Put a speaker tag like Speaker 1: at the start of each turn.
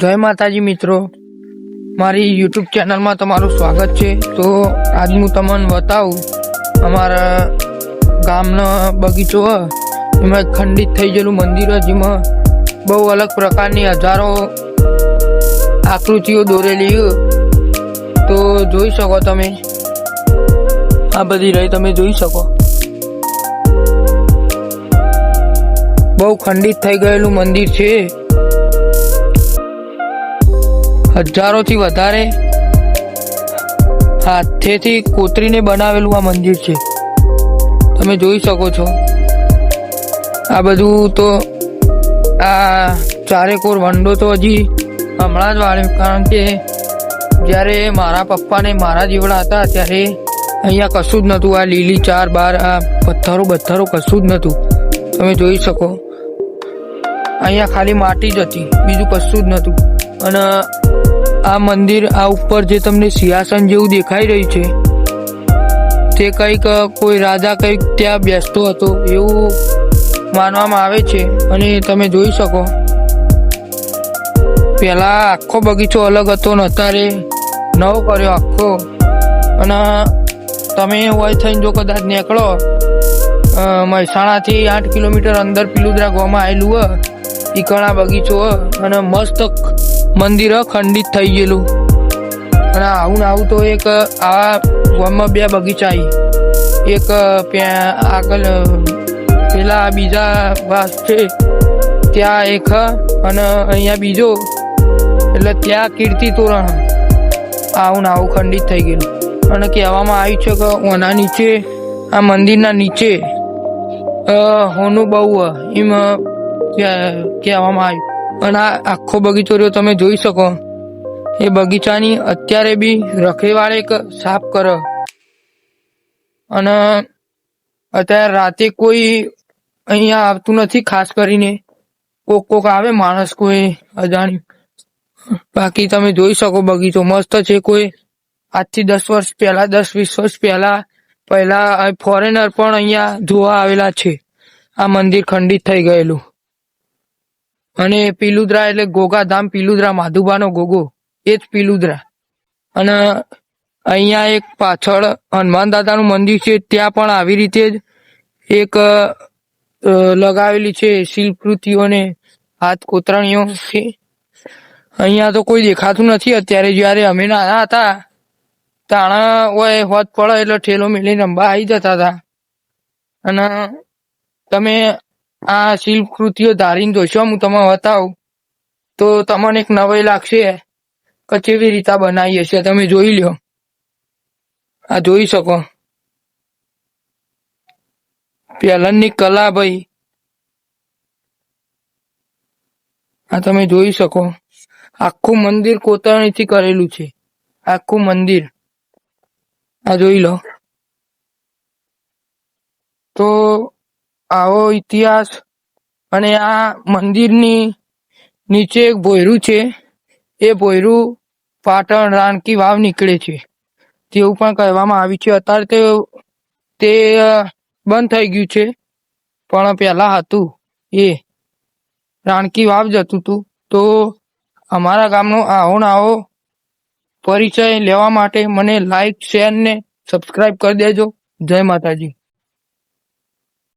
Speaker 1: જય માતાજી મિત્રો. મારી યુટ્યુબ ચેનલમાં તમારું સ્વાગત છે. તો આજ હું તમને બતાવું અમારા ગામનો બગીચો, એમાં ખંડિત થઈ ગયેલું મંદિર જેમાં બહુ અલગ પ્રકારની હજારો આકૃતિઓ દોરેલી તો જોઈ શકો તમે. આ બધી રહી તમે જોઈ શકો. બહુ ખંડિત થઈ ગયેલું મંદિર છે. હજારોથી વધારે હાથેથી કોતરીને બનાવેલું આ મંદિર છે. તમે જોઈ શકો છો. આ બધું તો આ ચારેકોર વંડો તો હજી હમણાં જ વાળ્યો કારણ કે જ્યારે મારા પપ્પાને મારા જેવડા હતા ત્યારે અહીંયા કશું જ નહોતું. આ લીલી ચાર બાર, આ પથ્થરો બથ્થરો કશું જ નહોતું. તમે જોઈ શકો. અહીંયા ખાલી માટી જ હતી. બીજું કશું જ નહોતું. અને આ મંદિર આ ઉપર જે તમને સિંહાસન જેવું દેખાઈ રહ્યું છે, તે કંઈક કોઈ રાજા કંઈક ત્યાં બેસતો હતો એવું માનવામાં આવે છે અને તમે જોઈ શકો. પહેલાં આખો બગીચો અલગ હતો ને અત્યારે નવો કર્યો આખો. અને તમે હોય થઈને જો કદાચ નીકળો મહેસાણાથી આઠ કિલોમીટર અંદર પિલુદરા ગામમાં આવેલું હ ઈકણા બગીચો અને મસ્ત મંદિર ખંડિત થઈ ગયેલું. અને આવું આવું તો એક, આ ગામમાં બે બગીચા આવી એક આગળ, પેલા બીજા વાસ છે. ત્યાં એક અને અહીંયા બીજો. એટલે ત્યાં કીર્તિ તોરણ. આવું આવું ખંડિત થઈ ગયેલું. અને કહેવામાં આવ્યું છે કે ઓના નીચે, આ મંદિરના નીચે હોનું બહુ. એમ કહેવામાં આવ્યું. અને આ આખો બગીચો રહ્યો, તમે જોઈ શકો. એ બગીચાની અત્યારે બી રખેવાળે એક સાફ કરો. અને અત્યારે રાતે કોઈ અહીંયા આવતું નથી, ખાસ કરીને કોક કોક આવે, માણસ કોઈ, અજાણ્યું. બાકી તમે જોઈ શકો બગીચો, મસ્ત છે કોઈ. આજથી દસ વર્ષ પહેલા, દસ વીસ વર્ષ પહેલા પહેલા ફોરેનર પણ અહીંયા જોવા આવેલા છે. આ મંદિર ખંડિત થઈ ગયેલું. અને પીલુદ્રા એટલે ગોગા ધામ પીલુદ્રા, માધુબાનો ગોગો, એ જ પીલુદ્રા. અને અહીંયા એક પાછળ હનુમાન દાદાનું મંદિર છે, ત્યાં પણ આવી રીતે જ એક લગાવેલી છે શિલ્પકૃતિઓને હાથ કોતરણીઓ છે. અહીંયા તો કોઈ દેખાતું નથી. અત્યારે જ્યારે અમે નાના હતા, તાણા હોય હોત પડે એટલે ઠેલો મેલી રંબા આવી જતા હતા. અને તમે આ શિલ્પકૃતિઓ ધારીને જોશો, હું તમને બતાવું. તો તમને એક નવાઈ લાગશે કે કેવી રીતે બનાવી હશે. તમે જોઈ લ્યો. આ જોઈ શકો. પહેલાની કલા ભાઈ. આ તમે જોઈ શકો. આખું મંદિર કોતરણીથી કરેલું છે. આખું મંદિર. આ જોઈ લો. તો આવો ઇતિહાસ. અને આ મંદિરની નીચે એક ભોયરું છે. એ ભોયરું પાટણ રાણકી વાવ નીકળે છે. તેવું પણ કહેવામાં આવ્યું છે. અત્યારે તે તે બંધ થઈ ગયું છે. પણ પહેલાં હતું એ. રાણકી વાવ જતું હતું તો. અમારા ગામનો આવો આવો પરિચય લેવા માટે મને લાઈક શેર ને સબસ્ક્રાઈબ કરી દેજો. જય માતાજી.